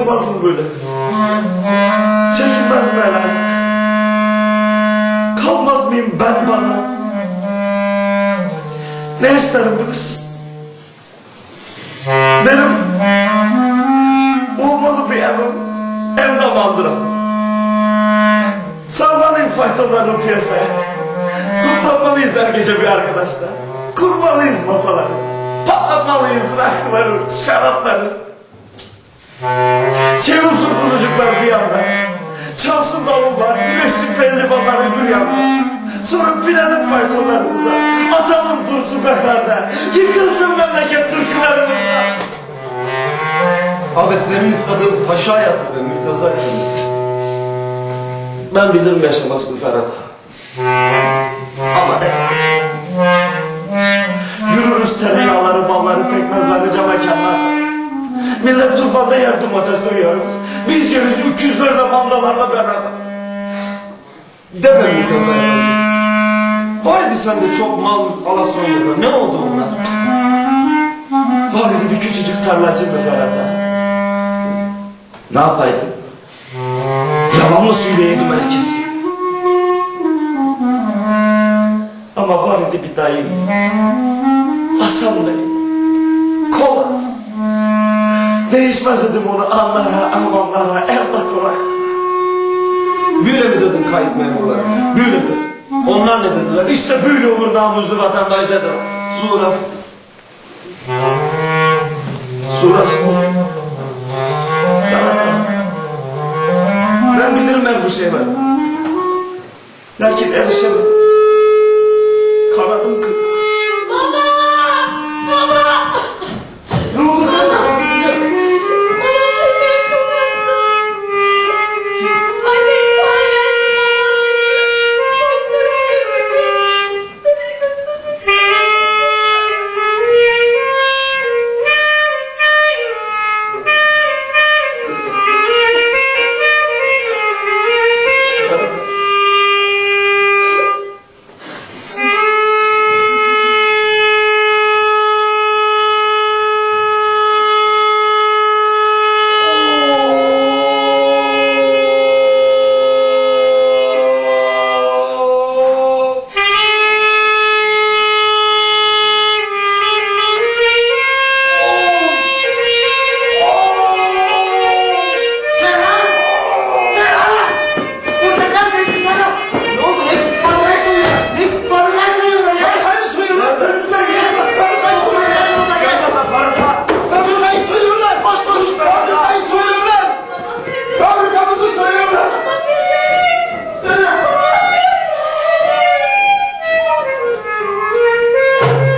olmaz mı böyle? Çekilmez mi? Kalmaz mıyım ben bana? Ne isterim bilirsin? Benim olmalı bir evim, evde mandıram. Salmalıyım faytonlarını piyasaya. Tutlanmalıyız her gece bir arkadaşla. Kurmalıyız masaları. Patlatmalıyız rakıları, şarapları. Çevirsin kuzucuklar bir yanda. Çalsın davullar, güneşsin pehlivanları bir yanda. Sonra binelim faytonlarımıza. Atalım tur sokaklarda. Yıkılsın memleket türkülerimizde. Abi senin istadığı paşa hayatı be Mürteza Efendi. Ben bilirim yaşamasını Ferhat. Millet tufanda yer domatesi yiyoruz. Biz yeriz öküzlerle, mandalarla beraber. Deme Efendi. Vardı sende çok mal alasonyalar. Ne oldu onlar? Var idi bir küçücük tarlacıydı Ferhat ha. Ne yapaydım? Yalan mı söyleyeydim herkes gibi? Ama var idi bir dayım. Hasan Bey. Değişmez dedim onu anlara, amanlara, evde kulak. Böyle mi dedin kayıp memurlara? Böyle dedim. Onlar ne dediler? İşte böyle olur namuslu vatandaş dedim. Sonra? Ferhat ha. Ben bilirim ben bu şeyleri. Lakin erişemem.